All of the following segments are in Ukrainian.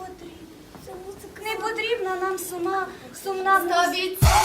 потрібно. Не потрібна нам сума, сумна. Сумна.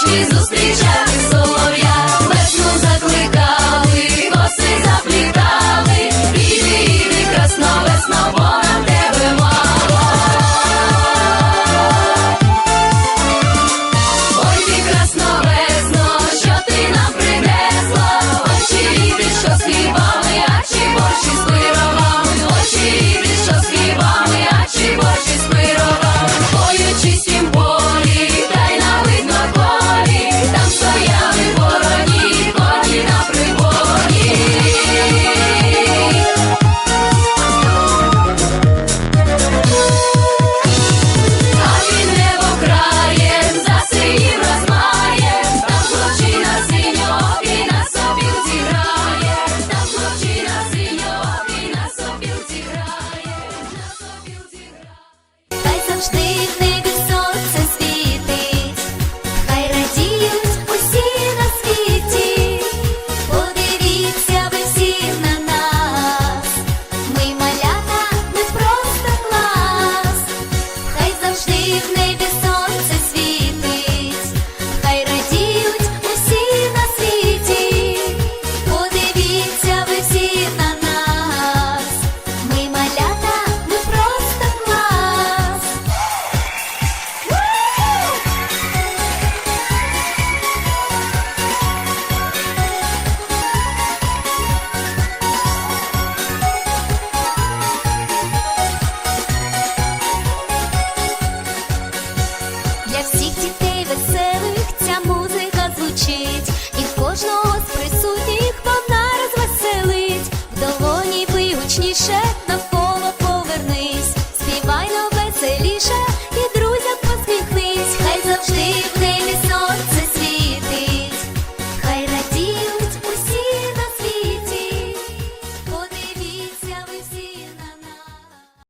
Чи зустрічати солов'я? much need.